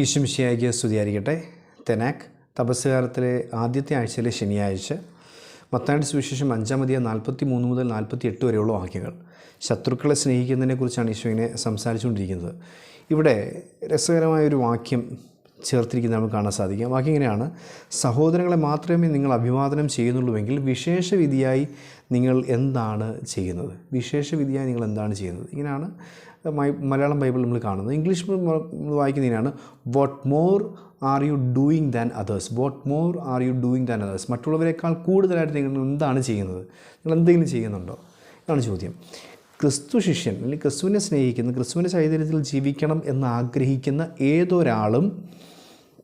ഈശ്വമിശിയായിക്ക് സ്തുതിയായിരിക്കട്ടെ. തെനാക്ക് തപസ്സുകാലത്തിലെ ആദ്യത്തെ ആഴ്ചയിലെ ശനിയാഴ്ച മത്തായുടെ സുവിശേഷം അഞ്ചാം അധികം നാൽപ്പത്തി മൂന്ന് മുതൽ നാൽപ്പത്തി എട്ട് വരെയുള്ള വാക്യങ്ങൾ. ശത്രുക്കളെ സ്നേഹിക്കുന്നതിനെക്കുറിച്ചാണ് ഈശോ ഇങ്ങനെ സംസാരിച്ചുകൊണ്ടിരിക്കുന്നത്. ഇവിടെ രസകരമായ ഒരു വാക്യം ചേർത്തിരിക്കുന്നത് നമുക്ക് കാണാൻ സാധിക്കും. വാക്യം ഇങ്ങനെയാണ്. സഹോദരങ്ങളെ മാത്രമേ നിങ്ങൾ അഭിവാദനം ചെയ്യുന്നുള്ളൂവെങ്കിൽ വിശേഷവിധിയായി നിങ്ങൾ എന്താണ് ചെയ്യുന്നത്? വിശേഷവിധിയായി നിങ്ങൾ എന്താണ് ചെയ്യുന്നത്? ഇങ്ങനെയാണ് മലയാളം ബൈബിൾ നമ്മൾ കാണുന്നത്. ഇംഗ്ലീഷ് നമ്മൾ വായിക്കുന്നതിനാണ് what more are you doing than others what more are you doing than others മറ്റുള്ളവരെക്കാൾ കൂടുതലായിട്ട് നിങ്ങൾ എന്താണ് ചെയ്യുന്നത്? നിങ്ങൾ എന്തെങ്കിലും ചെയ്യുന്നുണ്ടോ? എന്നാണ് ചോദ്യം. ക്രിസ്തു ശിഷ്യൻ അല്ലെങ്കിൽ ക്രിസ്തുവിനെ സ്നേഹിക്കുന്ന ക്രിസ്തുവിന്റെ ചൈതന്യത്തിൽ ജീവിക്കണം എന്ന് ആഗ്രഹിക്കുന്ന ഏതൊരാളും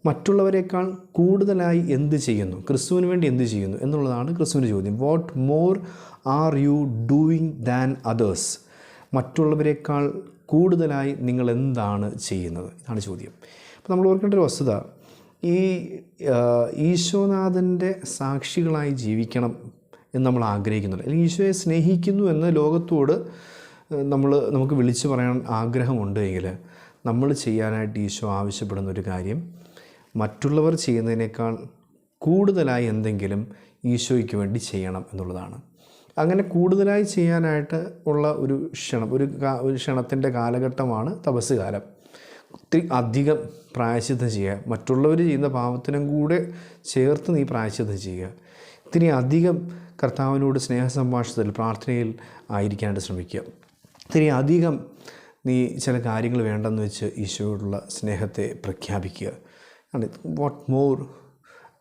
മറ്റുള്ളവരെക്കാൾ കൂടുതലായി എന്ത് ചെയ്യുന്നു? ക്രിസ്തുവിന് വേണ്ടി എന്ത് ചെയ്യുന്നു? എന്നുള്ളതാണ് ക്രിസ്തുവിന്റെ ചോദ്യം. What more are you doing than others മറ്റുള്ളവരെക്കാൾ കൂടുതലായി നിങ്ങൾ എന്താണ് ചെയ്യുന്നത്? ഇതാണ് ചോദ്യം. അപ്പോൾ നമ്മൾ ഓർക്കേണ്ട ഒരു വസ്തുത. ഈ ഈശോനാഥന്റെ സാക്ഷികളായി ജീവിക്കണം എന്ന് നമ്മൾ ആഗ്രഹിക്കുന്നുണ്ട്. അല്ലെങ്കിൽ ഈശോയെ സ്നേഹിക്കുന്നു എന്ന് ലോകത്തോട് നമ്മൾ നമുക്ക് വിളിച്ചു പറയാൻ ആഗ്രഹമുണ്ട് എങ്കിൽ നമ്മൾ ചെയ്യാനായിട്ട് ഈശോ ആവശ്യപ്പെടുന്ന ഒരു കാര്യം മറ്റുള്ളവർ ചെയ്യുന്നതിനേക്കാൾ കൂടുതലായി എന്തെങ്കിലും ഈശോയ്ക്ക് വേണ്ടി ചെയ്യണം എന്നുള്ളതാണ്. അങ്ങനെ കൂടുതലായി ചെയ്യാനായിട്ട് ഉള്ള ഒരു ക്ഷണം ഒരു ഒരു ക്ഷണത്തിന്റെ കാലഘട്ടമാണ് തപസ് കാലം ഒത്തിരി അധികം പ്രായശിദ്ധം ചെയ്യുക. മറ്റുള്ളവർ ചെയ്യുന്ന പാപത്തിനും കൂടെ ചേർത്ത് നീ പ്രായശ്ചിത്തം ചെയ്യുക. ഇത്തിരി അധികം കർത്താവിനോട് സ്നേഹ സംഭാഷണത്തിൽ പ്രാർത്ഥനയിൽ ആയിരിക്കാനായിട്ട് ശ്രമിക്കുക. ഇത്തിരി അധികം നീ ചില കാര്യങ്ങൾ വേണ്ടെന്ന് വെച്ച് ഈശോയോടുള്ള സ്നേഹത്തെ പ്രഖ്യാപിക്കുക. What more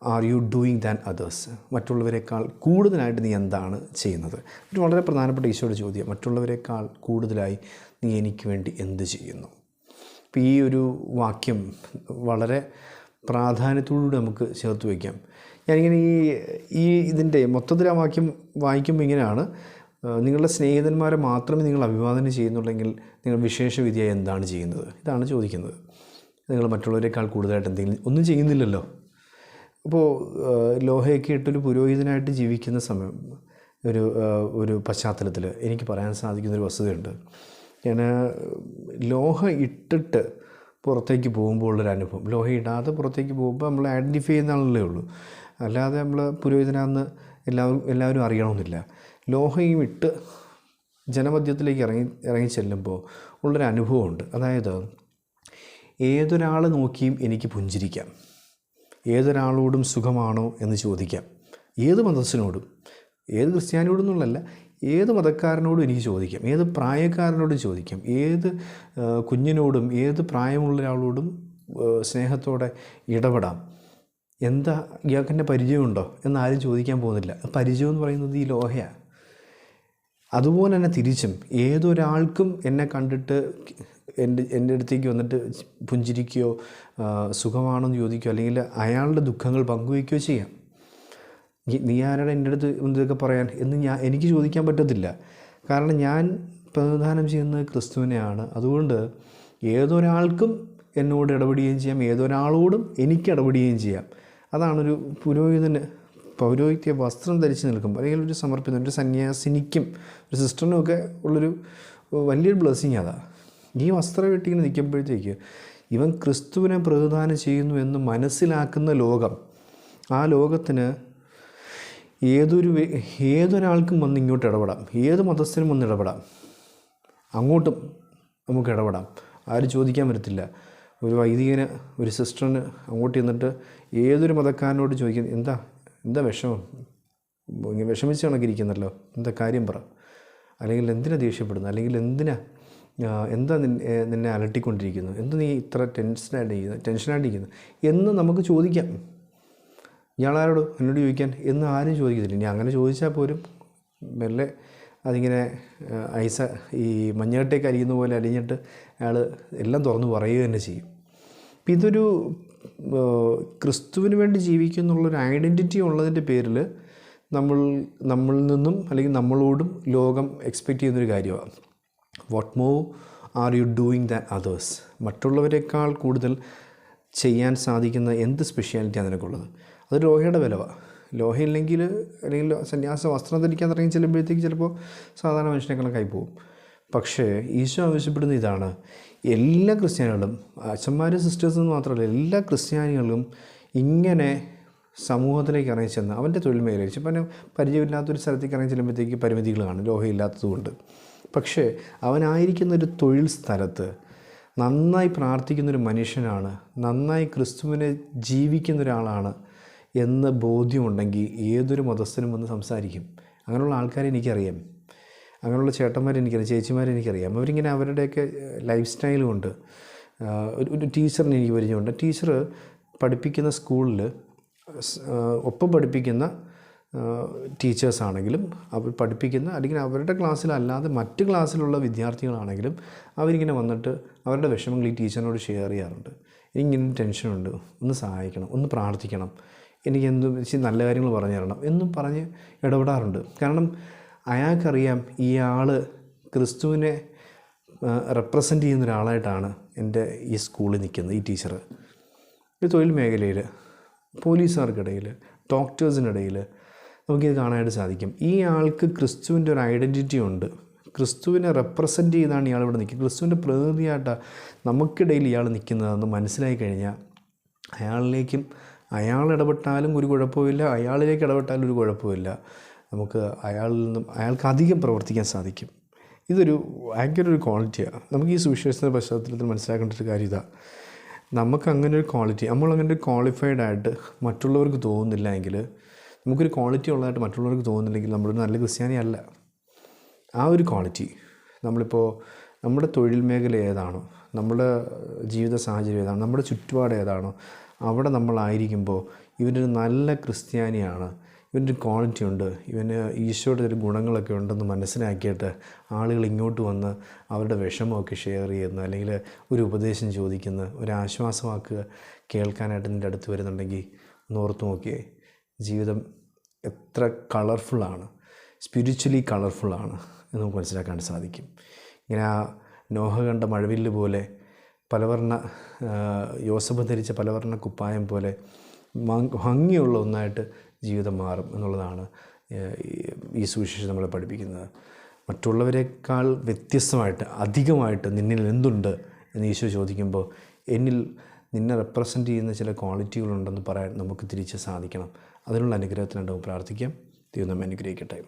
are you doing than others മറ്റുള്ളവരെക്കാൾ കൂടുതലായിട്ട് നീ എന്താണ് ചെയ്യുന്നത്? ഒരു വളരെ പ്രധാനപ്പെട്ട ഈശോയുടെ ചോദ്യം മറ്റുള്ളവരെക്കാൾ കൂടുതലായി നീ എനിക്ക് വേണ്ടി എന്ത് ചെയ്യുന്നു? അപ്പോൾ ഈ ഒരു വാക്യം വളരെ പ്രാധാന്യത്തോടുകൂടി നമുക്ക് ചേർത്ത് വയ്ക്കാം. ഞാനിങ്ങനെ ഈ ഈ ഇതിന്റെ മൊത്തത്തിൽ ആ വാക്യം വായിക്കുമ്പോൾ ഇങ്ങനെയാണ്. നിങ്ങളുടെ സ്നേഹിതന്മാരെ മാത്രമേ നിങ്ങൾ അഭിവാദനം ചെയ്യുന്നുള്ളെങ്കിൽ നിങ്ങൾ വിശേഷവിധിയായി എന്താണ് ചെയ്യുന്നത്? ഇതാണ് ചോദിക്കുന്നത്. നിങ്ങൾ മറ്റുള്ളവരെക്കാൾ കൂടുതലായിട്ട് എന്തെങ്കിലും ഒന്നും ചെയ്യുന്നില്ലല്ലോ. അപ്പോൾ ലോഹയൊക്കെ ഇട്ടൊരു പുരോഹിതനായിട്ട് ജീവിക്കുന്ന സമയം ഒരു ഒരു പശ്ചാത്തലത്തിൽ എനിക്ക് പറയാൻ സാധിക്കുന്ന ഒരു വസ്തുതയുണ്ട്. ഞാൻ ലോഹ ഇട്ടിട്ട് പുറത്തേക്ക് പോകുമ്പോൾ ഉള്ളൊരു അനുഭവം. ലോഹ ഇടാതെ പുറത്തേക്ക് പോകുമ്പോൾ നമ്മൾ ഐഡന്റിഫൈ ചെയ്യുന്നതാണല്ലേ ഉള്ളൂ. അല്ലാതെ നമ്മൾ പുരോഹിതനാന്ന് എല്ലാവരും എല്ലാവരും അറിയണമെന്നില്ല. ലോഹയും ഇട്ട് ജനമധ്യത്തിലേക്ക് ഇറങ്ങി ഇറങ്ങി ചെല്ലുമ്പോൾ ഉള്ളൊരു അനുഭവമുണ്ട്. അതായത് ഏതൊരാൾ നോക്കിയും എനിക്ക് പുഞ്ചിരിക്കാം. ഏതൊരാളോടും സുഖമാണോ എന്ന് ചോദിക്കാം. ഏത് മതസ്ഥനോടും? ഏത് ക്രിസ്ത്യാനിയോടും എന്നുള്ളതല്ല ഏത് മതക്കാരനോടും എനിക്ക് ചോദിക്കാം. ഏത് പ്രായക്കാരനോടും ചോദിക്കാം. ഏത് കുഞ്ഞിനോടും ഏത് പ്രായമുള്ള ഒരാളോടും സ്നേഹത്തോടെ ഇടപെടാം. എന്താ ഇയാൾക്കെന്നെ പരിചയമുണ്ടോ എന്നാരും ചോദിക്കാൻ പോകുന്നില്ല. പരിചയം എന്ന് പറയുന്നത് ഈ ലോഹയാണ് അതുപോലെ തന്നെ തിരിച്ചും ഏതൊരാൾക്കും എന്നെ കണ്ടിട്ട് എന്റെ എന്റെ അടുത്തേക്ക് വന്നിട്ട് പുഞ്ചിരിക്കുകയോ സുഖമാണെന്ന് സുഖമാണോ ചോദിക്കുകയോ അല്ലെങ്കിൽ അയാളുടെ ദുഃഖങ്ങൾ പങ്കുവയ്ക്കുകയോ ചെയ്യാം. നീ- ആരാണ് എന്റെ അടുത്ത് ഇതൊക്കെ പറയാൻ എന്ന് ഞാൻ എനിക്ക് ചോദിക്കാൻ പറ്റത്തില്ല. കാരണം ഞാൻ പ്രതിദാനം ചെയ്യുന്നത് ക്രിസ്തുവിനെയാണ്. അതുകൊണ്ട് ഏതൊരാൾക്കും എന്നോട് ഇടപെടുകയും ചെയ്യാം. ഏതൊരാളോടും എനിക്ക് ഇടപെടുകയും ചെയ്യാം. അതാണൊരു പുരോഹിതന് പൗരോഹിത്യ വസ്ത്രം ധരിച്ച് നിൽക്കുമ്പോൾ അല്ലെങ്കിൽ ഒരു സമർപ്പിതം ഒരു സന്യാസിനിക്കും ഒരു സിസ്റ്ററിനും ഒക്കെ ഉള്ളൊരു വലിയൊരു ബ്ലെസ്സിങ് അതാ. ഈ വസ്ത്രം ഇട്ടിങ്ങനെ നിൽക്കുമ്പോഴത്തേക്ക് ഇവൻ ക്രിസ്തുവിനെ പ്രതിദാനം ചെയ്യുന്നു എന്ന് മനസ്സിലാക്കുന്ന ലോകം ആ ലോകത്തിന് ഏതൊരു ഏതൊരാൾക്കും വന്ന് ഇങ്ങോട്ട് ഇടപെടാം. ഏത് മതസ്ഥനും വന്ന് ഇടപെടാം. അങ്ങോട്ടും നമുക്ക് ഇടപെടാം. ആരും ചോദിക്കാൻ പറ്റത്തില്ല ഒരു വൈദികന് ഒരു സിസ്റ്ററിന് അങ്ങോട്ട് ചെന്നിട്ട് ഏതൊരു മതക്കാരനോട് ചോദിക്കുന്നത് എന്താ എന്താ വിഷമം? വിഷമിച്ച് കണക്കിരിക്കുന്നല്ലോ. എന്താ കാര്യം പറ. അല്ലെങ്കിൽ എന്തിനാ ദേഷ്യപ്പെടുന്നത്? അല്ലെങ്കിൽ എന്തിനാ എന്താ നിന്നെ നിന്നെ അലട്ടിക്കൊണ്ടിരിക്കുന്നത് എന്ത് നീ ഇത്ര ടെൻഷനായിട്ടിരിക്കുന്നത് ടെൻഷനായിട്ടിരിക്കുന്നത് എന്ന് നമുക്ക് ചോദിക്കാം. ഇയാളാരോട് എന്നോട് ചോദിക്കാൻ? എന്ന് ആരും ചോദിക്കത്തില്ല. ഇനി അങ്ങനെ ചോദിച്ചാൽ പോലും മെല്ലെ അതിങ്ങനെ ഐസ ഈ മഞ്ഞകട്ടേക്ക് അരിയുന്ന പോലെ അലിഞ്ഞിട്ട് അയാൾ എല്ലാം തുറന്നു പറയുക തന്നെ ചെയ്യും. അപ്പം ഇതൊരു ക്രിസ്തുവിന് വേണ്ടി ജീവിക്കുന്നുള്ളൊരു ഐഡന്റിറ്റി ഉള്ളതിന്റെ പേരിൽ നമ്മൾ നമ്മളിൽ നിന്നും അല്ലെങ്കിൽ നമ്മളോടും ലോകം എക്സ്പെക്റ്റ് ചെയ്യുന്നൊരു കാര്യമാണ്. What more are you doing than others മറ്റുള്ളവരെക്കാൾ കൂടുതൽ ചെയ്യാൻ സാധിക്കുന്ന എന്ത് സ്പെഷ്യാലിറ്റിയാണ് നിനക്കുള്ളത്? അത് ലോഹയുടെ വിലവാണ് ലോഹയില്ലെങ്കിൽ അല്ലെങ്കിൽ സന്യാസ വസ്ത്രം ധരിക്കാൻ തുടങ്ങി ചെല്ലുമ്പോഴത്തേക്ക് ചിലപ്പോൾ സാധാരണ മനുഷ്യനെക്കാളും പോകും പക്ഷേ ഈശോ ആവശ്യപ്പെടുന്ന ഇതാണ്. എല്ലാ ക്രിസ്ത്യാനികളും അച്ഛന്മാരും സിസ്റ്റേഴ്സും മാത്രമല്ല എല്ലാ ക്രിസ്ത്യാനികളും ഇങ്ങനെ സമൂഹത്തിലേക്ക് ഇറങ്ങി ചെന്ന് അവന്റെ തൊഴിൽ മേഖലയിൽ ഇപ്പം പരിചയമില്ലാത്തൊരു സ്ഥലത്തേക്ക് ഇറങ്ങി ചെല്ലുമ്പോഴത്തേക്ക് പരിമിതികൾ കാണും. ലോഹമില്ലാത്തതുകൊണ്ട് പക്ഷേ അവനായിരിക്കുന്ന ഒരു തൊഴിൽ സ്ഥലത്ത് നന്നായി പ്രാർത്ഥിക്കുന്നൊരു മനുഷ്യനാണ് നന്നായി ക്രിസ്തുവിനെ ജീവിക്കുന്ന ഒരാളാണ് എന്ന് ബോധ്യമുണ്ടെങ്കിൽ ഏതൊരു മതസ്ഥനും വന്ന് സംസാരിക്കും. അങ്ങനെയുള്ള ആൾക്കാരെ എനിക്കറിയാം. അങ്ങനെയുള്ള ചേട്ടന്മാരെ എനിക്കറിയാം ചേച്ചിമാരെ എനിക്കറിയാം അവരിങ്ങനെ അവരുടെയൊക്കെ ലൈഫ് സ്റ്റൈലും ഉണ്ട്. ഒരു ടീച്ചറിനെ എനിക്ക് പരിചയമുണ്ട്. ടീച്ചർ പഠിപ്പിക്കുന്ന സ്കൂളിൽ ഒപ്പം പഠിപ്പിക്കുന്ന ടീച്ചേഴ്സ് ആണെങ്കിലും അവർ പഠിപ്പിക്കുന്ന അല്ലെങ്കിൽ അവരുടെ ക്ലാസ്സിലല്ലാതെ മറ്റ് ക്ലാസ്സിലുള്ള വിദ്യാർത്ഥികളാണെങ്കിലും അവരിങ്ങനെ വന്നിട്ട് അവരുടെ വിഷമങ്ങൾ ഈ ടീച്ചറിനോട് ഷെയർ ചെയ്യാറുണ്ട്. എനിക്കിങ്ങനെ ടെൻഷനുണ്ട്. ഒന്ന് സഹായിക്കണം. ഒന്ന് പ്രാർത്ഥിക്കണം. എനിക്ക് എന്ത് നല്ല കാര്യങ്ങൾ പറഞ്ഞു തരണം എന്നും പറഞ്ഞ് ഇടപെടാറുണ്ട്. കാരണം അയാൾക്കറിയാം ആൾ ക്രിസ്തുവിനെ റെപ്രസെന്റ് ചെയ്യുന്ന ഒരാളായിട്ടാണ് എന്റെ ഈ സ്കൂളിൽ നിൽക്കുന്നത് ഈ ടീച്ചർ ഈ തൊഴിൽ മേഖലയിൽ പോലീസുകാർക്കിടയിൽ ഡോക്ടേഴ്സിനിടയിൽ നമുക്കിത് കാണാനായിട്ട് സാധിക്കും. ഈ ആൾക്ക് ക്രിസ്തുവിന്റെ ഒരു ഐഡന്റിറ്റി ഉണ്ട്. ക്രിസ്തുവിനെ റെപ്രസെന്റ് ചെയ്താണ് ഇയാൾ ഇവിടെ നിൽക്കുന്നത്. ക്രിസ്തുവിന്റെ പ്രതിനിധിയായിട്ടാണ് നമുക്കിടയിൽ ഇയാൾ നിൽക്കുന്നതെന്ന് മനസ്സിലായി കഴിഞ്ഞാൽ അയാളിലേക്കും അയാൾ ഇടപെട്ടാലും ഒരു കുഴപ്പമില്ല അയാളിലേക്ക് ഇടപെട്ടാലും ഒരു കുഴപ്പമില്ല നമുക്ക് അയാളിൽ നിന്നും അയാൾക്ക് അധികം പ്രവർത്തിക്കാൻ സാധിക്കും. ഇതൊരു ഭയങ്കര ഒരു ക്വാളിറ്റിയാണ് നമുക്ക് ഈ സുവിശേഷത്തിന്റെ പശ്ചാത്തലത്തിൽ മനസ്സിലാക്കേണ്ട ഒരു കാര്യം ഇതാണ് നമുക്ക് അങ്ങനെ ഒരു ക്വാളിറ്റി നമ്മളങ്ങനെ ഒരു ക്വാളിഫൈഡ് ആയിട്ട് മറ്റുള്ളവർക്ക് തോന്നുന്നില്ല എങ്കിൽ നമുക്കൊരു ക്വാളിറ്റി ഉള്ളതായിട്ട് മറ്റുള്ളവർക്ക് തോന്നുന്നില്ലെങ്കിൽ നമ്മളൊരു നല്ല ക്രിസ്ത്യാനി അല്ല. ആ ഒരു ക്വാളിറ്റി നമ്മളിപ്പോൾ നമ്മുടെ തൊഴിൽ മേഖല ഏതാണോ നമ്മുടെ ജീവിത സാഹചര്യം ഏതാണോ നമ്മുടെ ചുറ്റുപാട് ഏതാണോ അവിടെ നമ്മളായിരിക്കുമ്പോൾ ഇവനൊരു നല്ല ക്രിസ്ത്യാനിയാണ് ഇവന്റെ ക്വാളിറ്റി ഉണ്ട് ഇവന് ഈശോയുടെ ഒരു ഗുണങ്ങളൊക്കെ ഉണ്ടെന്ന് മനസ്സിലാക്കിയിട്ട് ആളുകൾ ഇങ്ങോട്ട് വന്ന് അവരുടെ വിഷമമൊക്കെ ഷെയർ ചെയ്യുന്നു അല്ലെങ്കിൽ ഒരു ഉപദേശം ചോദിക്കുന്നു ഒരു ആശ്വാസവാക്ക് കേൾക്കാനായിട്ട് നിന്റെ അടുത്ത് വരുന്നുണ്ടെങ്കിൽ ഒന്ന് ഓർത്ത് നോക്കിയേ. ജീവിതം എത്ര കളർഫുള്ളാണ് സ്പിരിച്വലി കളർഫുള്ളാണ് എന്ന് നമുക്ക് മനസ്സിലാക്കാൻ സാധിക്കും. ഇങ്ങനെ ആ നോഹ കണ്ട മഴവില്ല് പോലെ പലവർണ യോസഫ് ധരിച്ച പലവർണ കുപ്പായം പോലെ ഭംഗിയുള്ള ഒന്നായിട്ട് ജീവിതം മാറും എന്നുള്ളതാണ് ഈ സുവിശേഷം നമ്മളെ പഠിപ്പിക്കുന്നത്. മറ്റുള്ളവരെക്കാൾ വ്യത്യസ്തമായിട്ട് അധികമായിട്ട് നിന്നിൽ എന്തുണ്ട് എന്ന് ഈശോ ചോദിക്കുമ്പോൾ എന്നിൽ നിന്നെ റെപ്രസെന്റ് ചെയ്യുന്ന ചില ക്വാളിറ്റികളുണ്ടെന്ന് പറയാൻ നമുക്ക് തിരിച്ച് സാധിക്കണം. അതിനുള്ള അനുഗ്രഹത്തിനുണ്ടാവും പ്രാർത്ഥിക്കാം. ദൈവം നമ്മെ അനുഗ്രഹിക്കട്ടെ.